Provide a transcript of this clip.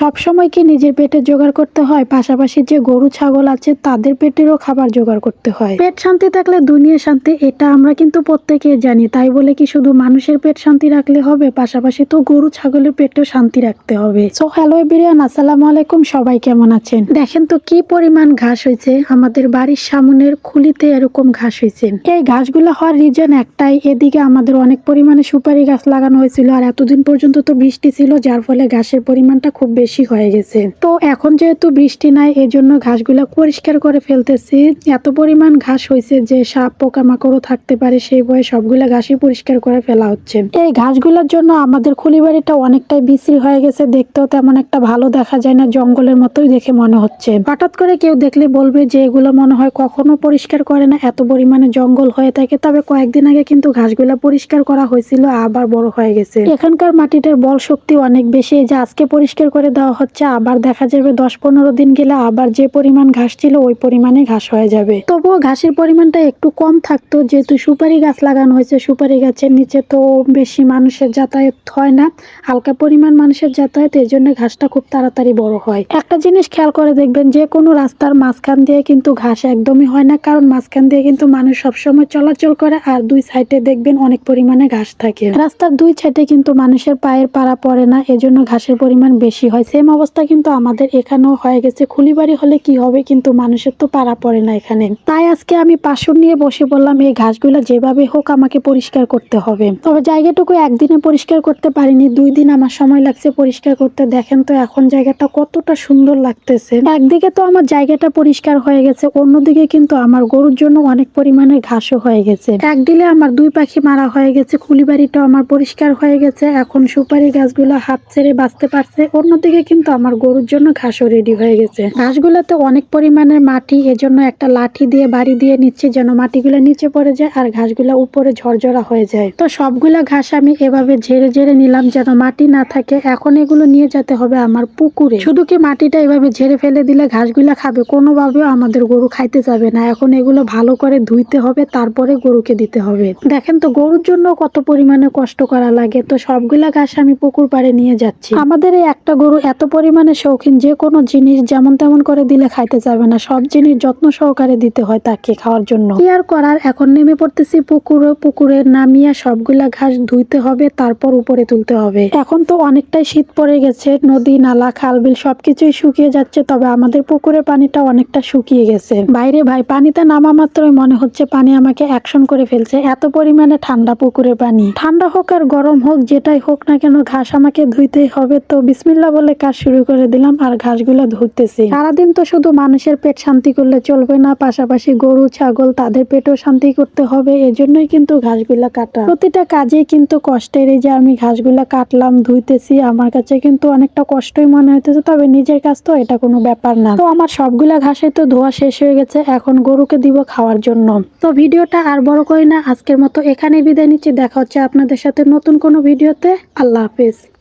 সব সময় কি নিজের পেটে জোগাড় করতে হয়? পাশাপাশি যে গরু, ছাগল আছে, তাদের পেটেরও খাবার জোগাড় করতে হয়। পেট শান্তি থাকলে দুনিয়া শান্তি, এটা আমরা কিন্তু প্রত্যেকে জানি। তাই বলে কি শুধু মানুষের পেট শান্তি রাখলে হবে? পাশাপাশি তো গরু, ছাগলের পেটেও শান্তি রাখতে হবে। সো হ্যালো বিরিয়ান আসসালামু আলাইকুম। সবাই কেমন আছেন? দেখেন তো কি পরিমাণ ঘাস হয়েছে। আমাদের বাড়ির সামনের খুলিতে এরকম ঘাস হয়েছে। এই ঘাসগুলো হওয়ার রিজন একটাই, এদিকে আমাদের অনেক পরিমাণে সুপারি গাছ লাগানো হয়েছিল। আর এতদিন পর্যন্ত তো বৃষ্টি ছিল, যার ফলে ঘাসের পরিমাণটা খুব বেশি হয়ে গেছে। তো এখন যেহেতু বৃষ্টি নাই, এজন্য ঘাসগুলো পরিষ্কার করে ফেলতেছি। এত পরিমাণ ঘাস হয়েছে যে সাপ, পোকামাকড়ও থাকতে পারে, সেই ভয়ে সবগুলা ঘাসই পরিষ্কার করে ফেলা হচ্ছে। এই ঘাসগুলোর জন্য আমাদের খুলিবাড়িটা অনেকটাই বিশ্রী হয়ে গেছে। দেখতেও তেমন একটা ভালো দেখা যায় না, জঙ্গলের মতোই দেখে মনে হচ্ছে। হঠাৎ করে কেউ দেখলে বলবে যে এগুলো মনে হয় কখনো পরিষ্কার করে না, এত পরিমাণে জঙ্গল হয়ে থাকে। তবে কয়েকদিন আগে কিন্তু ঘাসগুলা পরিষ্কার করা হয়েছিল, আবার বড় হয়ে গেছে। এখানকার মাটিটার বল শক্তি অনেক বেশি। যে আজকে পরিষ্কার করে দেওয়া হচ্ছে, আবার দেখা যাবে দশ পনেরো দিন গেলে আবার যে পরিমাণ ঘাস ছিল, ওই পরিমাণে ঘাস হয়ে যাবে। তবুও ঘাসের পরিমাণটা একটু কম থাকতো। যেহেতু সুপারি গাছ লাগানো হয়েছে, সুপারি গাছের নিচে তো বেশি মানুষের যাতায়াত হয় না, হালকা পরিমাণ মানুষের যাতায়াত, এর জন্য ঘাসটা খুব তাড়াতাড়ি বড় হয়। একটা জিনিস খেয়াল করে দেখবেন, যে কোনো রাস্তার মাঝখান দিয়ে কিন্তু ঘাস একদমই হয় না, কারণ মাঝখান দিয়ে কিন্তু মানুষ সবসময় চলাচল করে আর দুই সাইডে দেখবেন অনেক পরিমাণে ঘাস থাকে। রাস্তার দুই সাইডে কিন্তু মানুষের পায়ের পাড়া পড়ে না এজন্য ঘাসের পরিমাণ বেশি হয়। সেম অবস্থা কিন্তু আমাদের এখানেও হয়ে গেছে। খুলিবাড়ি হলে কি হবে, কিন্তু মানুষের তো পাড়া পড়ে না এখানে। তাই আজকে আমি পাশুর নিয়ে বসে বললাম, এই ঘাসগুলো যেভাবে হোক আমাকে পরিষ্কার করতে হবে। তবে জায়গাটুকু একদিনে পরিষ্কার করতে পারিনি, দুই দিন আমার সময় লাগছে পরিষ্কার করতে। দেখেন তো এখন জায়গাটা কতটা সুন্দর লাগতেছে। একদিকে তো আমার জায়গাটা পরিষ্কার হয়ে গেছে, অন্যদিকে কিন্তু আমার গরুর জন্য অনেক পরিমাণে ঘাসও হয়ে গেছে। এক দিলে আমার দুই পাখি মারা হয়ে গেছে খুলিবাড়িটাও আমার পরিষ্কার হয়ে গেছে। এখন সুপারি গাছগুলো হাত ছেড়ে বাঁচতে পারছে, অন্যদিকে কিন্তু আমার গরুর জন্য ঘাসও রেডি হয়ে গেছে। ঘাসগুলোতে অনেক পরিমাণের মাটি, এজন্য একটা লাঠি দিয়ে বাড়ি দিয়ে নিচ্ছে যেন মাটিগুলো নিচে পড়ে যায় আর ঘাসগুলো উপরে ঝরঝরা হয়ে যায়। তো সবগুলা ঘাস আমি এভাবে ঝেড়ে ঝেড়ে নিলাম যেন মাটি না থাকে। এখন এগুলো নিয়ে যেতে হবে আমার পুকুরে। শুধু কি মাটিটা এভাবে ঝেড়ে ফেলে দিলে ঘাসগুলা খাবে? কোনোভাবেও আমাদের গরু খাইতে যাবে না। এখন এগুলো ভালো করে ধুইতে হবে, তারপরে গরুকে দিতে হবে। দেখেন তো, গরুর জন্য কত পরিমাণে কষ্ট করা লাগে। তো সবগুলা ঘাস আমি পুকুর পাড়ে নিয়ে যাচ্ছি। আমাদের এই একটা গরু এত পরিমাণে শৌখিন, যে কোনো জিনিস যেমন তেমন করে দিলে খাইতে যাবে না। সব জিনিস যত্ন সহকারে দিতে হয় তাকে খাওয়ার জন্য। কি আর করার? এখন নেমে পড়তেছি পুকুরে পুকুরে নামিয়ে সবগুলা ঘাস ধুইতে হবে, তারপর উপরে তুলতে হবে। এখন তো অনেকটাই শীত পড়ে গেছে, নদী, নালা খাল বিল সবকিছুই শুকিয়ে যাচ্ছে, তবে আমাদের পুকুরের পানিটা অনেকটা শুকিয়ে গেছে। বাইরে ভাই, পানিতে নামা মাত্রই মনে হচ্ছে পানি আমাকে অ্যাকশন করে ফেলছে, এত পরিমাণে ঠান্ডা পুকুরের পানি। ঠান্ডা হোক আর গরম হোক, যেটাই হোক না কেন ঘাস আমাকে ধুইতেই হবে, তো বিসমিল্লা বলে কাজ শুরু করে দিলাম আর ঘাসগুলো ধুতেছি সারাদিন তো শুধু মানুষের পেট শান্তি করলে চলবে না, পাশাপাশি গরু, ছাগল তাদের পেটও শান্তি করতে হবে, এজন্যই কিন্তু ঘাসগুলা কাটা। প্রতিটা কাজে কিন্তু কষ্টের এই যে আমি ঘাসগুলা কাটলাম, ধুইতেছি, আমার কাছে কিন্তু অনেকটা কষ্টই মনে হইতেছে, তবে নিজের কাছ তো এটা কোনো ব্যাপার না। তো আমার সবগুলা ঘাসে তো ধোয়া শেষ হয়ে গেছে, এখন গরুকে দিব খাওয়ার জন্য। তো ভিডিওটা আর বড় করি না, আজকের মতো এখানে বিদায় নিচ্ছি, দেখা হচ্ছে আপনাদের সাথে নতুন কোনো ভিডিওতে। আল্লাহ হাফেজ।